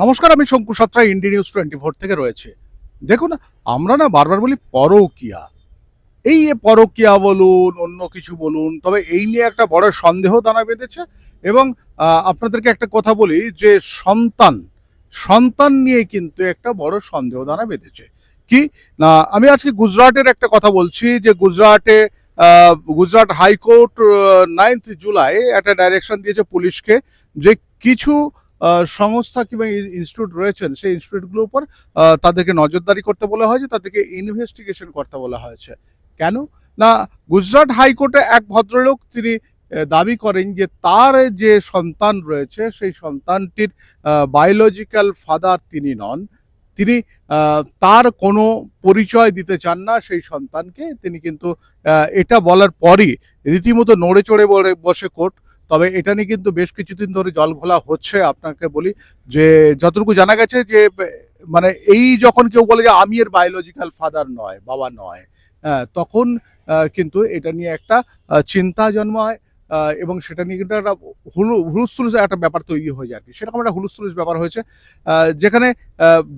নমস্কার, আমি Shanku Satra India news twenty four থেকে রয়েছে। দেখুন, আমরা না বারবার বলি পরকিয়া। এই পরকিয়া বলুন, অন্য কিছু বলুন, তবে এই নিয়ে একটা বড় সন্দেহ দানা বেঁধেছে এবং আপনাদেরকে একটা কথা বলি যে সন্তান সন্তান নিয়ে কিন্তু একটা বড় সন্দেহ দানা বেঁধেছে। কি? না, আমি আজকে গুজরাটের একটা কথা বলছি যে গুজরাটে গুজরাট হাইকোর্ট নাইন্থ জুলাই একটা ডাইরেকশন দিয়েছে পুলিশকে যে কিছু সংস্থা কিংবা ইনস্টিটিউট রয়েছেন, সেই ইনস্টিটিউটগুলোর উপর তাদেরকে নজরদারি করতে বলা হয়েছে, তাদেরকে ইনভেস্টিগেশন করতে বলা হয়েছে। কেন? না, গুজরাট হাইকোর্টে এক ভদ্রলোক তিনি দাবি করেন যে তার যে সন্তান রয়েছে, সেই সন্তানটির বায়োলজিক্যাল ফাদার তিনি নন। তিনি তার কোনো পরিচয় দিতে চান না, সেই সন্তানকে। তিনি কিন্তু এটা বলার পরই, রীতিমতো নড়ে চড়ে বসে কোর্ট তবে এটা নিয়ে কিন্তু বেশ কিছুদিন ধরে জল ঘোলা হচ্ছে আপনাকে বলি যে যতটুকু জানা গেছে যে মানে এই যখন কেউ বলে যে আমি এর বায়োলজিক্যাল ফাদার নয় বাবা নয় হ্যাঁ, তখন কিন্তু এটা নিয়ে একটা চিন্তা জন্মায়। এবং সেটা নিয়ে কিন্তু একটা হুলু হুলুস্থুলুস একটা ব্যাপার তৈরি হয়ে যায় আর কি। সেরকম একটা হুলুস্থুলুস ব্যাপার হয়েছে। যেখানে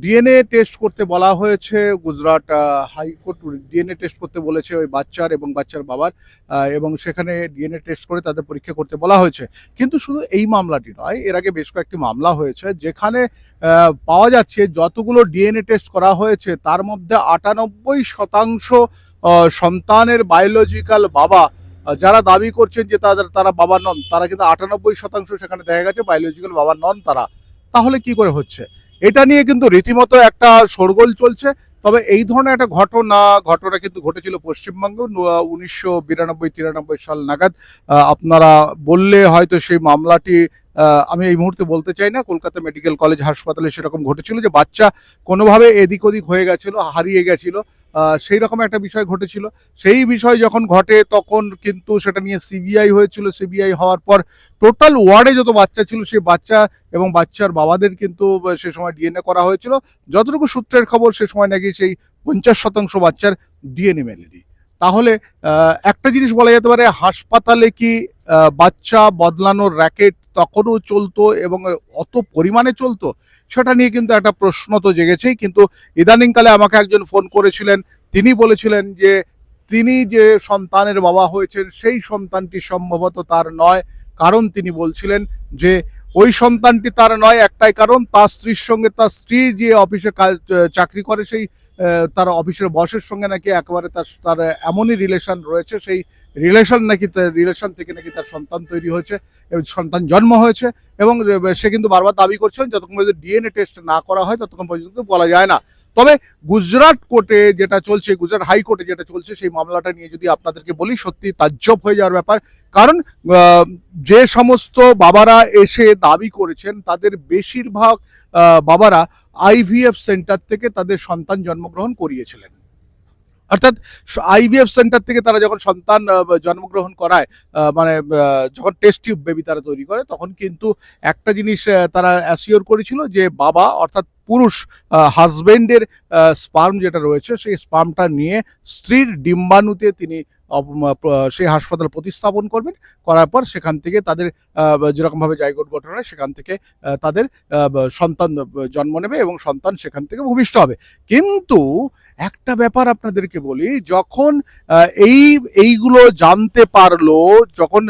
ডিএনএ টেস্ট করতে বলা হয়েছে গুজরাট হাইকোর্ট ডিএনএ টেস্ট করতে বলেছে ওই বাচ্চার এবং বাচ্চার বাবার এবং সেখানে ডিএনএ টেস্ট করে তাদের পরীক্ষা করতে বলা হয়েছে। কিন্তু শুধু এই মামলাটি নয়, এর আগে বেশ কয়েকটি মামলা হয়েছে যেখানে পাওয়া যাচ্ছে যতগুলো ডিএনএ টেস্ট করা হয়েছে তার মধ্যে আটানব্বই শতাংশ সন্তানের বায়োলজিক্যাল বাবা যারা দাবি করছেন যে তাদের, তারা বাবা নন, তারা কিন্তু আটানব্বই শতাংশ সেখানে দেখা গেছে বায়োলজিক্যাল বাবা নন তারা। তাহলে কি করে হচ্ছে? এটা নিয়ে কিন্তু রীতিমতো একটা সরগোল চলছে। তবে এই ধরনের একটা ঘটনা ঘটনা কিন্তু ঘটেছিল পশ্চিমবঙ্গ উনিশশো বিরানব্বই তিরানব্বই সাল নাগাদ। আপনারা বললে হয়তো সেই মামলাটি আমি এই মুহূর্তে বলতে চাই না, কলকাতা মেডিকেল কলেজ হাসপাতালে সেরকম ঘটেছিল যে বাচ্চা কোনোভাবে এদিক ওদিক হয়ে গেছিল, হারিয়ে গেছিল সেই রকম একটা বিষয় ঘটেছিল। সেই বিষয় যখন ঘটে তখন কিন্তু সেটা নিয়ে সিবিআই হয়েছিল। সিবিআই হওয়ার পর টোটাল ওয়ার্ডে যত বাচ্চা ছিল সেই বাচ্চা এবং বাচ্চার বাবাদের কিন্তু সে সময় ডিএনএ করা হয়েছিল। যতটুকু সূত্রের খবর সে সময় নাকি সেই পঞ্চাশ শতাংশ বাচ্চার ডিএনএ মেলেনি তাহলে একটা জিনিস বলা যেতে পারে, হাসপাতালে কি বাচ্চা বদলানোর র্যাকেট তখনও চলতো এবং অত পরিমাণে চলতো? সেটা নিয়ে কিন্তু একটা প্রশ্ন তো জেগেছেই, কিন্তু ইদানিংকালে আমাকে একজন ফোন করেছিলেন। তিনি বলেছিলেন যে, তিনি যে সন্তানের বাবা হয়েছেন, সেই সন্তানটি সম্ভবত তার নয়। কারণ তিনি বলছিলেন যে, ওই সন্তানটি তার নয়, একটাই কারণ, তার স্ত্রীর সঙ্গে তার স্ত্রী যে অফিসে কাজ, চাকরি করে, সেই তার অফিসের বসের সঙ্গে নাকি একেবারে তার তার এমনই রিলেশন রয়েছে, সেই রিলেশন নাকি তার রিলেশন থেকে নাকি তার সন্তান তৈরি হয়েছে এবং সন্তান জন্ম হয়েছে, এবং সে কিন্তু বারবার দাবি করছিলেন যতক্ষণ পর্যন্ত ডিএনএ টেস্ট না করা হয় ততক্ষণ পর্যন্ত বলা যায় না। তবে গুজরাট কোর্টে যেটা চলছে, গুজরাট হাইকোর্টে যেটা চলছে, সেই মামলাটা নিয়ে যদি আপনাদেরকে বলি, সত্যি তাজ্জব হয়ে যাওয়ার ব্যাপার। কারণ যে সমস্ত বাবারা এসে দাবি করেছেন, তাদের বেশিরভাগ বাবারা আইভিএফ সেন্টার থেকে তাদের সন্তান জন্মগ্রহণ করিয়েছিলেন। অর্থাৎ আইভিএফ সেন্টার থেকে তারা যখন সন্তান জন্মগ্রহণ করায় মানে যখন টেস্ট টিউব বেবি তারা তৈরি করে, তখন কিন্তু একটা জিনিস তারা অ্যাসিওর করেছিল যে বাবা অর্থাৎ পুরুষ হাজবেন্ডের স্পার্ম যেটা রয়েছে, সেই স্পার্মটা নিয়ে স্ত্রীর ডিম্বাণুতে তিনি সেই হাসপাতাল প্রতিস্থাপন করবেন। করার পর সেখান থেকে তাদের যেরকমভাবে জায়গোট গঠন হয়, সেখান থেকে তাদের সন্তান জন্ম নেবে এবং সন্তান সেখান থেকে ভূমিষ্ঠ হবে। কিন্তু একটা ব্যাপার আপনাদেরকে বলি, যখন এই, এইগুলো জানতে পারল, যখন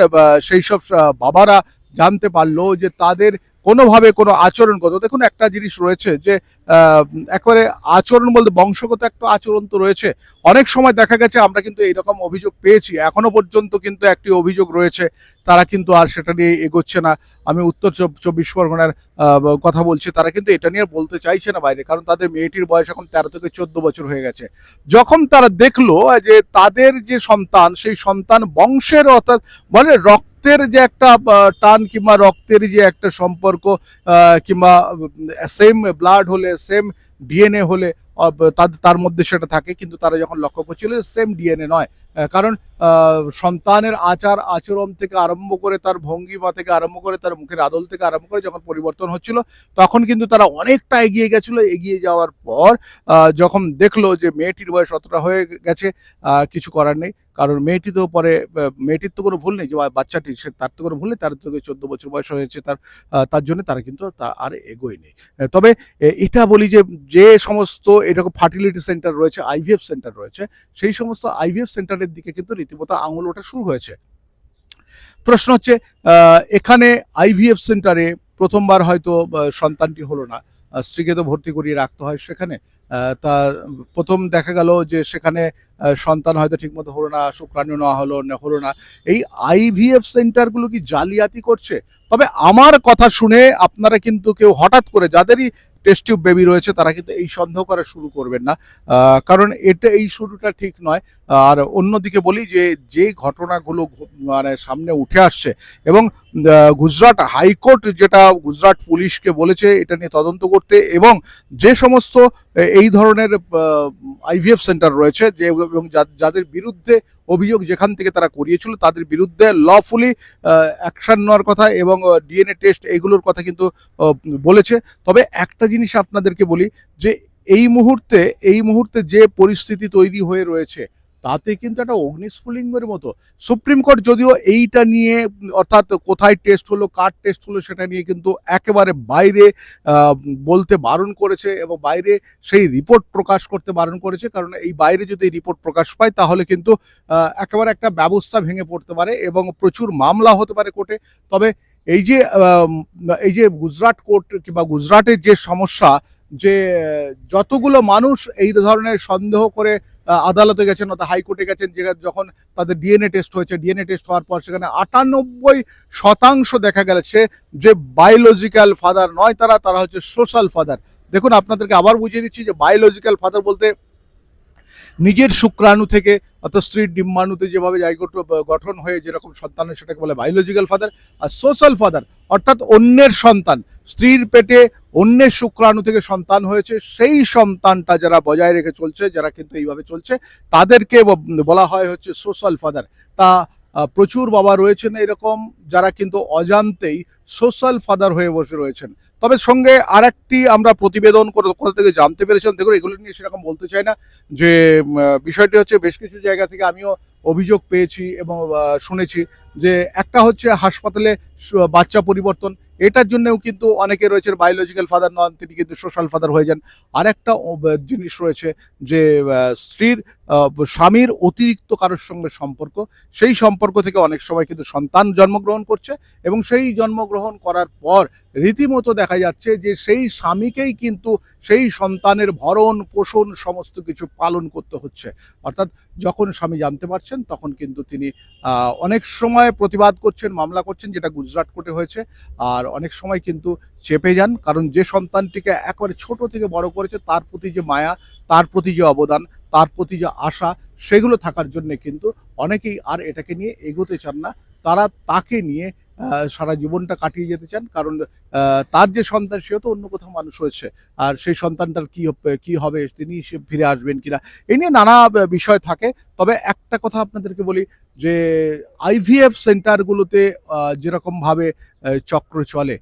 সেই সব বাবারা জানতে পারল যে তাদের কোনোভাবে কোনো আচরণগত দেখুন, একটা জিনিস রয়েছে যে একেবারে আচরণ বলতে বংশগত একটা আচরণ তো রয়েছে। অনেক সময় দেখা গেছে আমরা কিন্তু এইরকম অভিযোগ পেয়েছি। এখনও পর্যন্ত কিন্তু একটি অভিযোগ রয়েছে। তারা কিন্তু আর সেটা নিয়ে এগোচ্ছে না। আমি উত্তর চব্বিশ পরগনার কথা বলছি। তারা কিন্তু এটা নিয়ে বলতে চাইছে না বাইরে, কারণ তাদের মেয়েটির বয়স এখন তেরো থেকে চোদ্দ বছর হয়ে গেছে। যখন তারা দেখল যে তাদের যে সন্তান, সেই সন্তান বংশের অর্থাৎ বলে রক্তের যে একটা টান কিংবা রক্তের যে একটা সম্পর্ক কিংবা সেম ব্লাড হলে সেম ডিএনএ হলে তার- মধ্যে সেটা থাকে, কিন্তু তারা যখন লক্ষ্য করছিল সেম ডিএনএ নয়। কারণ সন্তানের আচার, আচরণ থেকে আরম্ভ করে তার ভঙ্গিমা থেকে আরম্ভ করে তার মুখের আদল থেকে আরম্ভ করে যখন পরিবর্তন হচ্ছিল, তখন কিন্তু তারা অনেকটা এগিয়ে গেছিল। এগিয়ে যাওয়ার পর যখন দেখল যে মেয়েটির বয়স অতটা হয়ে গেছে কিছু করার নেই। কারণ মেয়েটি তো পরে মেয়েটির তো কোনো ভুল নেই যে বাচ্চাটি, সে তার তো কোনো ভুল নেই, তার তো চোদ্দ বছর বয়স হয়েছে তার তার জন্য তারা কিন্তু আর এগোয়নি। তবে এটা বলি যে যে সমস্ত এরকম ফার্টিলিটি সেন্টার রয়েছে আইভিএফ সেন্টার রয়েছে, সেই সমস্ত আইভিএফ সেন্টারের দিকে কিন্তু রীতিমতো আঙুল ওঠা শুরু হয়েছে। প্রশ্ন হচ্ছে এখানে আইভিএফ সেন্টারে প্রথমবার হয়তো সন্তানটি হলো না। স্ত্রীকে তো ভর্তি করিয়ে রাখতে হয় সেখানে। তা, প্রথম দেখা গেল যে সেখানে সন্তান হয়তো ঠিকমতো হলো না, শুক্রাণু নেওয়া হলো, না হলো না। এই আইভিএফ সেন্টারগুলো কি জালিয়াতি করছে? তবে আমার কথা শুনে আপনারা কিন্তু কেউ হঠাৎ করে যাদেরই টেস্ট টিউব বেবি রয়েছে, তারা কিন্তু এই সন্দেহ করা শুরু করবেন না। কারণ এটা এই শুরুটা ঠিক নয়। আর অন্যদিকে বলি যে যে ঘটনাগুলো মানে সামনে উঠে আসছে এবং গুজরাট হাইকোর্ট যেটা গুজরাট পুলিশকে বলেছে, এটা নিয়ে তদন্ত করতে এবং যে সমস্ত এই ধরনের আইভিএফ সেন্টার রয়েছে, যে এবং যাদের বিরুদ্ধে অভিযোগ যেখান থেকে তারা করিয়েছিল, তাদের বিরুদ্ধে লফুলি অ্যাকশান নেওয়ার কথা এবং ডিএনএ টেস্ট এইগুলোর কথা কিন্তু বলেছে। তবে একটা জিনিস আপনাদেরকে বলি যে, এই মুহূর্তে এই মুহূর্তে যে পরিস্থিতি তৈরি হয়ে রয়েছে তাতে কিন্তু একটা অগ্নিস্ফুলিঙ্গের মতো। সুপ্রিম কোর্ট যদিও এইটা নিয়ে, অর্থাৎ কোথায় টেস্ট হলো, কার টেস্ট হলো সেটা নিয়ে কিন্তু একেবারে বাইরে বলতে বারণ করেছে এবং বাইরে সেই রিপোর্ট প্রকাশ করতে বারণ করেছে। কারণ এই বাইরে যদি রিপোর্ট প্রকাশ পায়, তাহলে কিন্তু একেবারে একটা ব্যবস্থা ভেঙে পড়তে পারে এবং প্রচুর মামলা হতে পারে কোর্টে। তবে এই যে এই যে গুজরাট কোর্ট কিংবা গুজরাটের যে সমস্যা যে, যতগুলো মানুষ এই ধরনের সন্দেহ করে আদালতে গেছেন অর্থাৎ হাইকোর্টে গেছেন, যে যখন তাদের ডিএনএ টেস্ট হয়েছে, ডিএনএ টেস্ট হওয়ার পর সেখানে আটানব্বই শতাংশ দেখা গেছে যে বায়োলজিক্যাল ফাদার নয় তারা তারা হচ্ছে সোশ্যাল ফাদার দেখুন, আপনাদেরকে আবার বুঝিয়ে দিচ্ছি যে বায়োলজিক্যাল ফাদার বলতে নিজের শুক্রাণু থেকে, অর্থাৎ স্ত্রীর ডিম্বাণুতে যেভাবে জায়গোট গঠন হয়ে যেরকম সন্তান হয় সেটাকে বলে বায়োলজিক্যাল ফাদার আর সোশ্যাল ফাদার অর্থাৎ অন্যের সন্তান। স্ত্রীর পেটে অন্যের শুক্রাণু থেকে সন্তান হয়েছে, সেই সন্তানটা যারা বজায় রেখে চলছে, যারা কিন্তু এইভাবে চলছে, তাদেরকে বলা হয় হচ্ছে সোশ্যাল ফাদার তা প্রচুর বাবা রয়েছেন এরকম, যারা কিন্তু অজান্তেই সোশ্যাল ফাদার হয়ে বসে রয়েছেন। তবে সঙ্গে আরেকটি আমরা প্রতিবেদন কোথা থেকে জানতে পেরেছিলাম, দেখুন, এগুলো নিয়ে সেরকম বলতে চাই না, যে বিষয়টি হচ্ছে বেশ কিছু জায়গা থেকে আমিও অভিযোগ পেয়েছি এবং শুনেছি যে একটা হচ্ছে হাসপাতালে বাচ্চা পরিবর্তন, এটার জন্যও কিন্তু অনেকে রয়েছে বায়োলজিক্যাল ফাদার নন, তিনি কিন্তু সোশ্যাল ফাদার হয়ে যান। আরেকটা জিনিস রয়েছে যে স্ত্রীর স্বামীর অতিরিক্ত কারোর সঙ্গে সম্পর্ক, সেই সম্পর্ক থেকে অনেক সময় কিন্তু সন্তান জন্মগ্রহণ করছে এবং সেই জন্মগ্রহণ করার পর রীতিমতো দেখা যাচ্ছে যে সেই স্বামীকেই কিন্তু সেই সন্তানের ভরণ, পোষণ সমস্ত কিছু পালন করতে হচ্ছে। অর্থাৎ যখন স্বামী জানতে পারছেন, তখন কিন্তু তিনি অনেক সময় প্রতিবাদ করছেন, মামলা করছেন, যেটা গুজরাট কোর্টে হয়েছে। আর অনেক সময় কিন্তু চেপে যান, কারণ যে সন্তানটিকে একবারে ছোট থেকে বড় করেছে, তার প্রতি যে মায়া, তার প্রতি যে অবদান তার প্রতি যে আশা, সেগুলো থাকার জন্য কিন্তু অনেকেই আর এটাকে নিয়ে এগোতে চান না। তারা তাকে নিয়ে সারা জীবনটা কাটিয়ে যেতে চান। কারণ তার যে সন্তান, সেও তো অন্য কোথাও মানুষ হয়েছে। আর সেই সন্তানটার কি কি হবে, তিনি ফিরে আসবেন কিনা এই নিয়ে নানা বিষয় থাকে। তবে একটা কথা আপনাদেরকে বলি যে আইভিএফ সেন্টারগুলোতে যেরকমভাবে চক্র চলে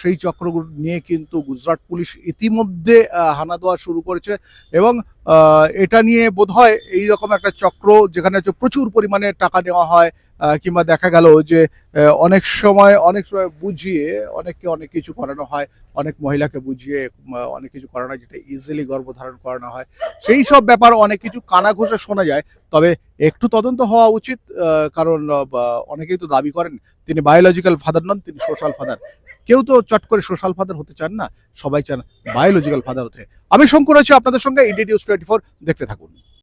সেই চক্রগুলো নিয়ে কিন্তু গুজরাট পুলিশ ইতিমধ্যে হানা দেওয়া শুরু করেছে এবং এটা নিয়ে বোধহয় এইরকম একটা চক্র যেখানে হচ্ছে প্রচুর পরিমাণে টাকা নেওয়া হয় কিংবা দেখা গেল যে অনেক সময় অনেক সময় বুঝিয়ে অনেককে অনেক কিছু করানো হয়। অনেক মহিলাকে বুঝিয়ে অনেক কিছু করানো হয় যেটা ইজিলি গর্ভধারণ করানো হয়। সেই সব ব্যাপার অনেক কিছু কানা ঘোষা শোনা যায়। তবে একটু তদন্ত হওয়া উচিত কারণ অনেকেই তো দাবি করেন, তিনি বায়োলজিক্যাল ফাদার নন, তিনি সোশ্যাল ফাদার কেউ তো চট করে সোশ্যাল ফাদার হতে চান না, সবাই চান বায়োলজিক্যাল ফাদার হতে। আমি শঙ্কর আছি, আপনাদের সঙ্গে ইন্ডিয়া টোয়েন্টি ফোর দেখতে থাকুন।